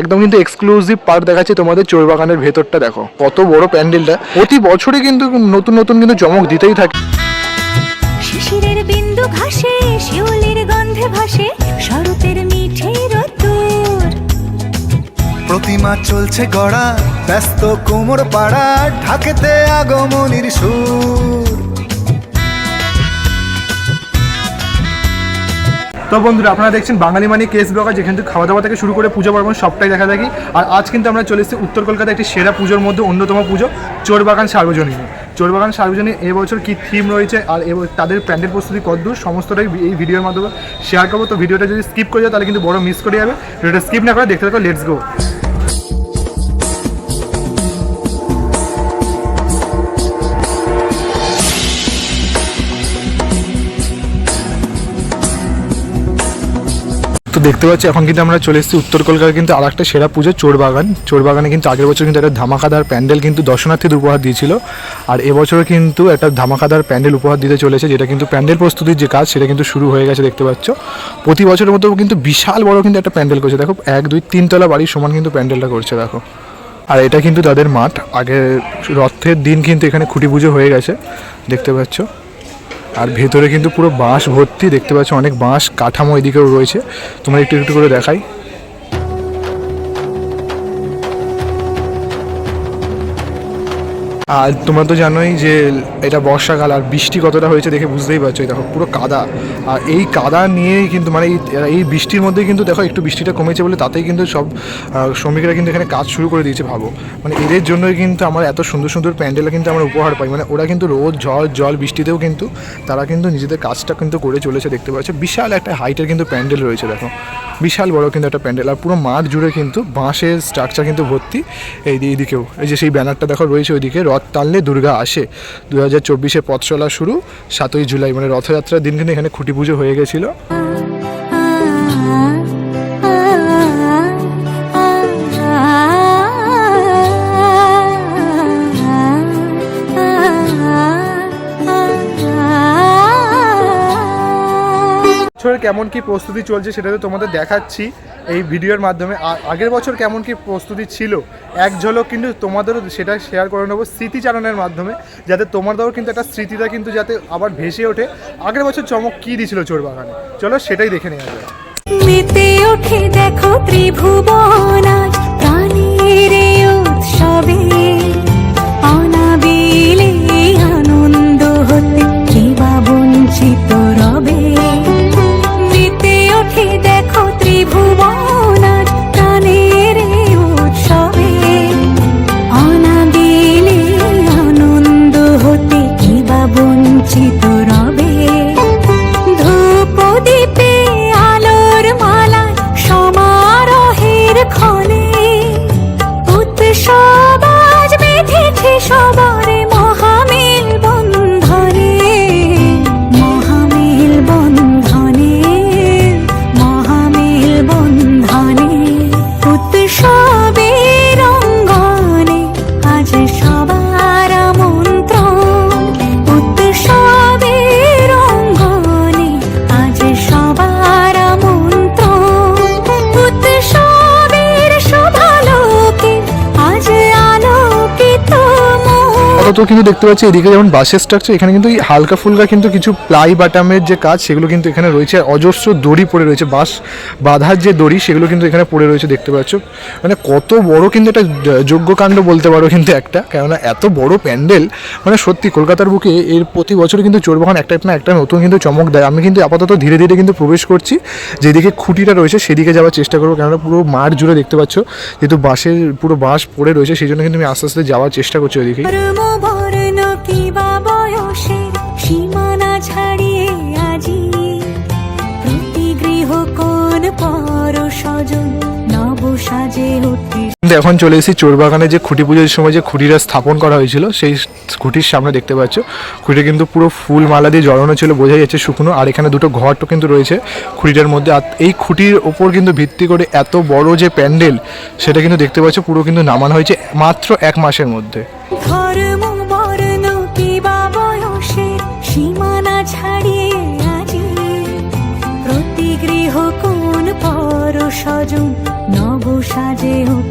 একদম কিন্তু exclusive part দেখাচ্ছে তোমাদের চোর বাগানের ভেতরটা দেখো। কত বড় প্যান্ডেলটা। প্রতি বছরে কিন্তু নতুন নতুন কিন্তু চমক দিতেই থাকে। শিশিরের বিন্দু ঘাসে শিউলির গন্ধে ভাসে শরতের মিঠে রোদ্দুর। প্রতিমা চলছে গড়া ব্যস্ত কোমর পাড়া ঢাকেতে আগমনির সুর। তো বন্ধুরা, আপনারা দেখছেন বাঙালি মানে কেস ব্লগার যেখান খাওয়া দাওয়া থেকে শুরু করে পুজো পার্বণ সবটাই দেখা থাকি আর আজ কিন্তু আমরা চলে এসেছি উত্তর কলকাতায় একটি সেরা পুজোর মধ্যে অন্যতম পুজো, চোরবাগান সার্বজনীন। চোরবাগান সার্বজনীন এবছর কি থিম রয়েছে আর তাদের প্যান্ডেল প্রস্তুতি কদ্দূর সমস্তটাই এই ভিডিওর মাধ্যমে শেয়ার করব। তো ভিডিওটা যদি স্কিপ করে যাও, তাহলে কিন্তু বড় মিস করে যাবে। ভিডিওটা স্কিপ না করে দেখতে থাকো লেটস গো দেখতে পাচ্ছি, এখন কিন্তু আমরা চলে এসেছি উত্তর কলকাতার কিন্তু আর একটা সেরা পুজো, চোরবাগান। চোরবাগানে কিন্তু আগের বছর কিন্তু একটা ধামাকাদার প্যান্ডেল কিন্তু দর্শনার্থীদের উপহার দিয়েছিল। আর এবছরও কিন্তু একটা ধামাকাদার প্যান্ডেল উপহার দিতে চলেছে যেটা কিন্তু প্যান্ডেল প্রস্তুতির যে কাজ, সেটা কিন্তু শুরু হয়ে গেছে, দেখতে পাচ্ছ। প্রতি বছরের মতো কিন্তু বিশাল বড় কিন্তু একটা প্যান্ডেল করছে। দেখো, এক, দুই, তিনতলা বাড়ির সমান কিন্তু প্যান্ডেলটা করছে, দেখো। আর এটা কিন্তু তাদের মাঠ। আগে রথের দিন কিন্তু এখানে খুঁটি পুজো হয়ে গেছে, দেখতে পাচ্ছ। আর ভেতরে কিন্তু পুরো বাঁশ ভর্তি, দেখতে পাচ্ছ অনেক বাঁশ, কাঠামো এদিকেও রয়েছে। তোমার একটু একটু করে দেখাই। আর তোমরা তো জানোই যে এটা বর্ষাকাল আর বৃষ্টি কতটা হয়েছে দেখে বুঝতেই পারছ দেখো পুরো কাদা। আর এই কাদা নিয়েই কিন্তু মানে এই এই বৃষ্টির মধ্যে কিন্তু দেখো একটু বৃষ্টিটা কমেছে বলে তাতেই কিন্তু সব শ্রমিকরা কিন্তু এখানে কাজ শুরু করে দিয়েছে ভাবো। মানে এদের জন্যই কিন্তু আমরা এত সুন্দর সুন্দর প্যান্ডেল কিন্তু আমরা উপহার পাই। মানে ওরা কিন্তু রোদ, ঝড়, জল, বৃষ্টিতেও কিন্তু তারা কিন্তু নিজেদের কাজটা কিন্তু করে চলেছে দেখতে পাচ্ছ। বিশাল একটা হাইটের কিন্তু প্যান্ডেল রয়েছে দেখো। বিশাল বড় কিন্তু একটা প্যান্ডেল। আর পুরো মাঠ জুড়ে কিন্তু বাঁশের স্ট্রাকচার কিন্তু ভর্তি। এই এইদিকেও, এই যে সেই ব্যানারটা দেখো রয়েছে ওইদিকে রথ টানলে দুর্গা আসে। দু হাজার চব্বিশে পথ চলা শুরু, সাতই জুলাই মানে রথযাত্রার দিন কিন্তু এখানে খুঁটি পুজো হয়ে গেছিল। কেমন কি প্রস্তুতি চলছে সেটা তো তোমাদের দেখাচ্ছি। এই ভিডিওর মাধ্যমে। আগের বছর কেমন কি প্রস্তুতি ছিল, এক ঝলক কিন্তু তোমাদেরও সেটা শেয়ার করে নেব স্মৃতিচারণের মাধ্যমে, যাতে তোমাদেরও কিন্তু একটা স্মৃতিটা কিন্তু যাতে আবার ভেসে ওঠে। আগের বছর চমক কী দিয়েছিল চোরবাগানে চলো সেটাই দেখে নেওয়া যায় মেতে ওঠে দেখো ত্রিভুবন ক্ষণে উৎসব সবাজ বেঁধেছে সবার মহামিল বন্ধনে মহামিল বন্ধনে মহামিল বন্ধনে অঙ্গনে আজ সবার অত কিন্তু দেখতে পাচ্ছি এদিকে যেমন বাসের স্ট্রাকচার এখানে কিন্তু এই হালকা ফুলকা কিন্তু কিছু প্লাই বাটামের যে কাজ, সেগুলো কিন্তু এখানে রয়েছে। অজস্র দড়ি পড়ে রয়েছে, বাঁশ, বাঁধার যে দড়ি, সেগুলো কিন্তু এখানে পড়ে রয়েছে দেখতে পাচ্ছ। মানে কত বড় কিন্তু একটা যজ্ঞকাণ্ড বলতে পারো কিন্তু একটা, কেননা এত বড় প্যান্ডেল মানে সত্যি কলকাতার বুকে এর প্রতি বছর কিন্তু চোরবাগান একটা না একটা নতুন কিন্তু চমক দেয়। আমি কিন্তু আপাতত ধীরে ধীরে কিন্তু প্রবেশ করছি, যেদিকে খুঁটিটা রয়েছে সেদিকে যাওয়ার চেষ্টা করব, কেননা পুরো মাঠ জুড়ে দেখতে পাচ্ছ, যেহেতু বাঁশের পুরো বাঁশ পড়ে রয়েছে, সেই জন্য কিন্তু আমি আস্তে আস্তে যাওয়ার চেষ্টা করছি ওইদিকেই ধর্ম বর্ণ কিবা বয়সের সীমানা ছাড়িয়ে আজি? প্রতি গৃহ কোন পর স্বজন নব সাজে উঠে কিন্তু এখন চলে এসেছি চোরবাগানে যে খুঁটি পুজোর সময় যে খুঁটিটা স্থাপন করা হয়েছিল সেই খুঁটির সামনে দেখতে পাচ্ছ। খুঁটি কিন্তু পুরো ফুল মালা দিয়ে জড়ানো ছিল বোঝা যাচ্ছে শুকনো। আর এখানে দুটো ঘরটো কিন্তু রয়েছে খুঁটিটার মধ্যে। আর এই খুঁটির ওপর কিন্তু ভিত্তি করে এত বড় যে প্যান্ডেল সেটা কিন্তু দেখতে পাচ্ছ পুরো কিন্তু নামানো হয়েছে মাত্র এক মাসের মধ্যে। সাজে ওঠে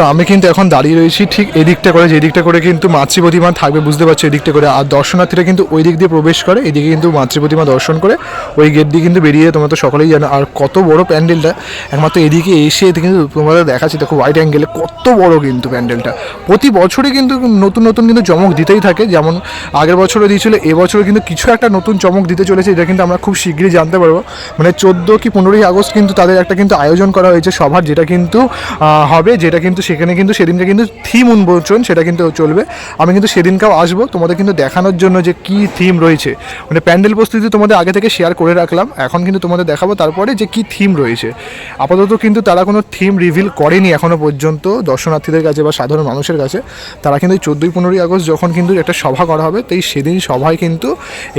তো আমি কিন্তু এখন দাঁড়িয়ে রয়েছি ঠিক এদিকটা করে যে দিকটা করে কিন্তু মাতৃ প্রতিমা থাকবে, বুঝতে পারছ? এদিকটা করে। আর দর্শনার্থীরা কিন্তু ওই দিক দিয়ে প্রবেশ করে, এদিকে কিন্তু মাতৃ প্রতিমা দর্শন করে, ওই গেট দিয়ে কিন্তু বেরিয়ে তোমরা তো সকলেই জানো। আর কত বড় প্যান্ডেলটা, একমাত্র এদিকে এসে এদিকে কিন্তু তোমাদের দেখাচ্ছি, দেখো হোয়াইট অ্যাঙ্গেলে কত বড় কিন্তু প্যান্ডেলটা। প্রতি বছরই কিন্তু নতুন নতুন কিন্তু চমক দিতেই থাকে। যেমন আগের বছরও দিয়েছিল এবছরও কিন্তু কিছু একটা নতুন চমক দিতে চলেছে এটা কিন্তু আমরা খুব শীঘ্রই জানতে পারব। মানে চোদ্দ কি পনেরোই আগস্ট কিন্তু তাদের একটা কিন্তু আয়োজন করা হয়েছে সভার, যেটা কিন্তু হবে, যেটা কিন্তু সেখানে কিন্তু সেদিনকে কিন্তু থিম উন্মোচন, সেটা কিন্তু চলবে। আমি কিন্তু সেদিনকেও আসব, তোমাদের কিন্তু দেখানোর জন্য যে কি থিম রয়েছে। মানে প্যান্ডেল প্রস্তুতি তোমাদের আগে থেকে শেয়ার করে রাখলাম, এখন কিন্তু তোমাদের দেখাবো তারপরে যে কি থিম রয়েছে। আপাতত কিন্তু তারা কোনো থিম রিভিল করেনি এখনও পর্যন্ত, দর্শনার্থীদের কাছে বা সাধারণ মানুষের কাছে। তারা কিন্তু চোদ্দোই পনেরোই আগস্ট যখন কিন্তু একটা সভা করা হবে, তাই সেদিন সভায় কিন্তু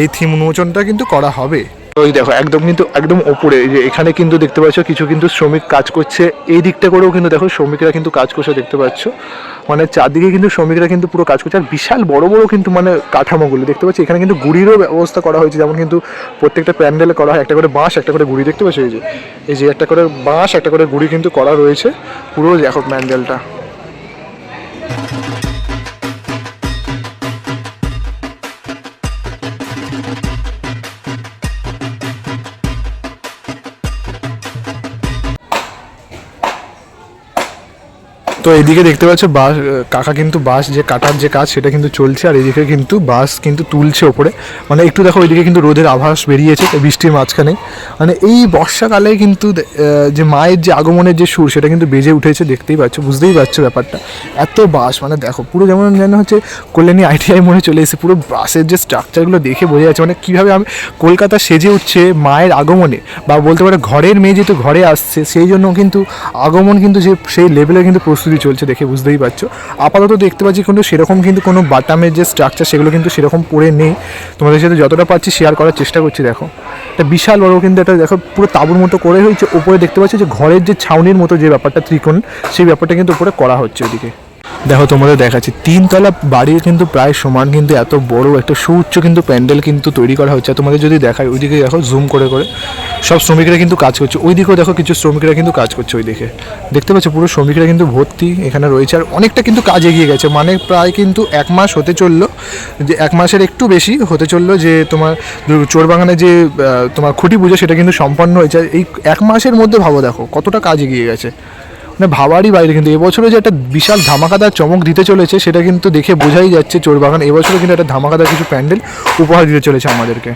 এই থিম উন্মোচনটা কিন্তু করা হবে। ওই দেখো, একদম কিন্তু, একদম ওপরে যে এখানে কিন্তু দেখতে পাচ্ছ কিছু কিন্তু শ্রমিক কাজ করছে। এই দিকটা করেও কিন্তু দেখো শ্রমিকরা কিন্তু কাজ করছে দেখতে পাচ্ছ। মানে চারদিকে কিন্তু শ্রমিকরা কিন্তু পুরো কাজ করছে। আর বিশাল বড় বড় কিন্তু মানে কাঠামোগুলো দেখতে পাচ্ছি। এখানে কিন্তু গুড়িরও ব্যবস্থা করা হয়েছে। যেমন কিন্তু প্রত্যেকটা প্যান্ডেলে করা হয়। একটা করে বাঁশ, একটা করে গুড়ি। দেখতে পাচ্ছ এই যে এই যে একটা করে বাঁশ, একটা করে গুড়ি কিন্তু করা রয়েছে। পুরো দেখো প্যান্ডেলটা। তো এদিকে দেখতে পাচ্ছ বাস কাকা কিন্তু বাস যে কাটার যে কাজ সেটা কিন্তু চলছে, আর এদিকে কিন্তু বাস কিন্তু তুলছে ওপরে। মানে একটু দেখো ওইদিকে কিন্তু রোদের আভাস বেরিয়েছে বৃষ্টির মাঝখানে। মানে এই বর্ষাকালে কিন্তু যে মায়ের যে আগমনের যে সুর সেটা কিন্তু বেজে উঠেছে, দেখতেই পাচ্ছ, বুঝতেই পারছ ব্যাপারটা। এত বাস মানে দেখো, পুরো যেমন যেন হচ্ছে কল্যাণী আইটিআই মনে চলে এসেছে, পুরো বাসের যে স্ট্রাকচারগুলো দেখে বোঝা যাচ্ছে মানে কীভাবে আমি কলকাতা সেজে উঠছে মায়ের আগমনে। বা বলতে পারে ঘরের মেয়ে যেহেতু ঘরে আসছে, সেই জন্য কিন্তু আগমন কিন্তু যে, সেই লেভেলে কিন্তু প্রস্তুতি চলছে দেখে বুঝতেই পারছ। আপাতত দেখতে পাচ্ছি কিন্তু সেরকম কিন্তু কোনো বাটামের যে স্ট্রাকচার সেগুলো কিন্তু সেরকম পড়ে নেই। তোমাদের সাথে যতটা পারছি শেয়ার করার চেষ্টা করছি, দেখো। একটা বিশাল বড় কিন্তু একটা, দেখো, পুরো তাঁবুর মতো করে হয়েছে। উপরে দেখতে পাচ্ছি যে ঘরের যে ছাউনির মতো যে ব্যাপারটা, ত্রিকোণ, সেই ব্যাপারটা কিন্তু উপরে করা হচ্ছে ওইদিকে। দেখো, তোমাদের দেখাচ্ছি। তিনতলা বাড়ির কিন্তু প্রায় সমান কিন্তু এত বড় একটা সুউচ্চ কিন্তু প্যান্ডেল কিন্তু তৈরি করা হচ্ছে। তোমাদের যদি দেখায় ওইদিকে দেখো জুম করে করে সব শ্রমিকরা কিন্তু কাজ করছে। ওইদিকেও দেখো, কিছু শ্রমিকরা কিন্তু কাজ করছে ওইদিকে। দেখতে পাচ্ছ, পুরো শ্রমিকরা কিন্তু ভর্তি এখানে রয়েছে। আর অনেকটা কিন্তু কাজ এগিয়ে গেছে। মানে প্রায় কিন্তু এক মাস হতে চলল, যে এক মাসের একটু বেশি হতে চলল যে তোমার চোরবাগানে যে তোমার খুঁটি পুজো সেটা কিন্তু সম্পন্ন হয়েছে। এই এক মাসের মধ্যে ভাবো দেখো, কতটা কাজ এগিয়ে গেছে। মানে ভাবারই বাইরে কিন্তু এবছরে যে একটা বিশাল ধামাকাদার চমক দিতে চলেছে, সেটা কিন্তু দেখে বোঝাই যাচ্ছে চোরবাগান। এবছরে কিন্তু একটা ধামাকাদার কিছু প্যান্ডেল উপহার দিতে চলেছে আমাদেরকে।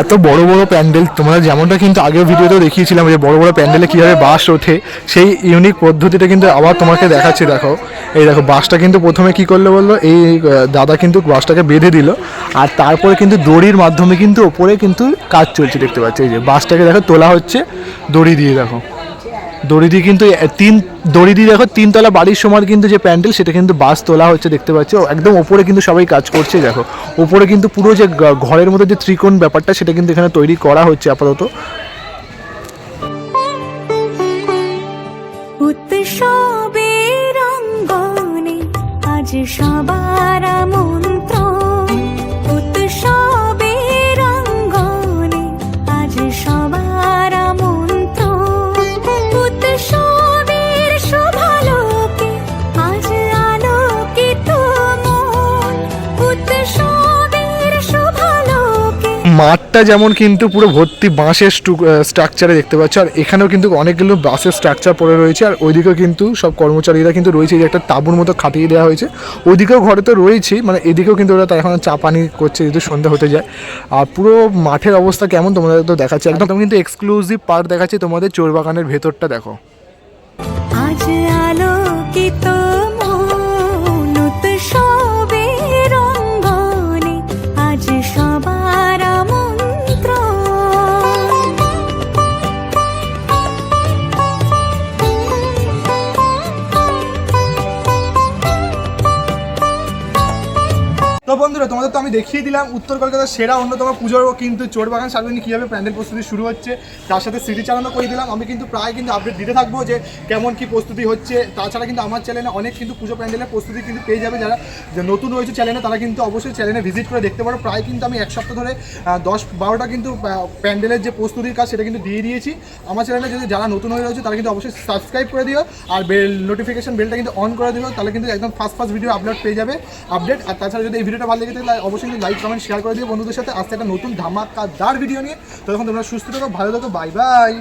এত বড় বড় প্যান্ডেল, তোমরা যেমনটা কিন্তু আগের ভিডিওতেও দেখিয়েছিলাম যে বড় বড় প্যান্ডেলে কীভাবে বাস ওঠে, সেই ইউনিক পদ্ধতিটা কিন্তু আবার তোমাকে দেখাচ্ছি, দেখো। এই দেখো, বাসটা কিন্তু প্রথমে কি করলে বলল? এই দাদা কিন্তু বাসটাকে বেঁধে দিল, আর তারপরে কিন্তু দড়ির মাধ্যমে কিন্তু ওপরে কিন্তু কাজ চলছে, দেখতে পাচ্ছি? এই যে, বাসটাকে দেখো, তোলা হচ্ছে, দড়ি দিয়ে, দেখো। দড়ি দিয়ে কিন্তু তিন দড়ি দিয়ে দেখো, তিনতলা বাড়ির সময় কিন্তু যে প্যান্ডেল, সেটা কিন্তু বাস তোলা হচ্ছে, দেখতে পাচ্ছি। একদম ওপরে কিন্তু সবাই কাজ করছে, দেখো। ওপরে কিন্তু পুরো যে ঘরের মধ্যে যে ত্রিকোণ ব্যাপারটা, সেটা কিন্তু এখানে তৈরি করা হচ্ছে আপাতত। অঙ্গনে আজ সবার মাঠটা যেমন কিন্তু পুরো ভর্তি বাঁশের স্ট্রাকচারে দেখতে পাচ্ছ। আর এখানেও কিন্তু অনেকগুলো বাঁশের স্ট্রাকচার পড়ে রয়েছে। আর ওইদিকেও কিন্তু সব কর্মচারীরা কিন্তু রয়েছে। এই যে একটা তাঁবুর মতো খাটিয়ে দেওয়া হয়েছে। ওইদিকেও ঘরে তো রয়েছেই। মানে এদিকেও কিন্তু ওরা তার এখন চা পানি করছে যেহেতু সন্ধ্যা হতে যায়। আর পুরো মাঠের অবস্থা কেমন তোমাদের তো দেখাচ্ছে? একদম তুমি কিন্তু এক্সক্লুসিভ পার্ক দেখাচ্ছে তোমাদের চোরবাগানের ভেতরটা দেখো। আজ আলোকিত তো বন্ধুরা, তোমাদের তো আমি দেখিয়ে দিলাম, উত্তর কলকাতার সেরা অন্যতম পুজোর কিন্তু চোরবাগান সার্বজনী কীভাবে প্যান্ডেল প্রস্তুতি শুরু হচ্ছে, তার সাথে স্মৃতি চালানো করে দিলাম। আমি কিন্তু প্রায় কিন্তু আপডেট দিতে থাকব যে কেমন কি প্রস্তুতি হচ্ছে। তাছাড়া কিন্তু আমার চ্যানেলে অনেক কিন্তু পুজো প্যান্ডেলের প্রস্তুতি কিন্তু পেয়ে যাবে যারা নতুন রয়েছে চ্যানেলে তারা কিন্তু অবশ্যই চ্যানেলে ভিজিট করে দেখতে পারো। প্রায় কিন্তু আমি এক সপ্তাহ ধরে দশ বারোটা কিন্তু প্যান্ডেলের যে প্রস্তুতির কাজ সেটা কিন্তু দিয়ে দিয়েছি। আমার চ্যানেলে যদি যারা নতুন হয়ে রয়েছে, তারা কিন্তু অবশ্যই সাবস্ক্রাইব করে দিও আর বেল নোটিফিকেশন বেলটা কিন্তু অন করে দিও, তাহলে কিন্তু একদম ফার্স্ট ফার্স্ট ভিডিও আপলোড পেয়ে যাবে আপডেট আর তাছাড়া যদি এই ভিডিওটা ভালো লেগে তাহলে অবশ্যই লাইক কমেন্ট শেয়ার করে দিও বন্ধুদের সাথে। আজকে একটা নতুন ধামাকাদার ভিডিও নিয়ে। তখন তোমরা সুস্থ থাকো, ভালো থাকো বাই বাই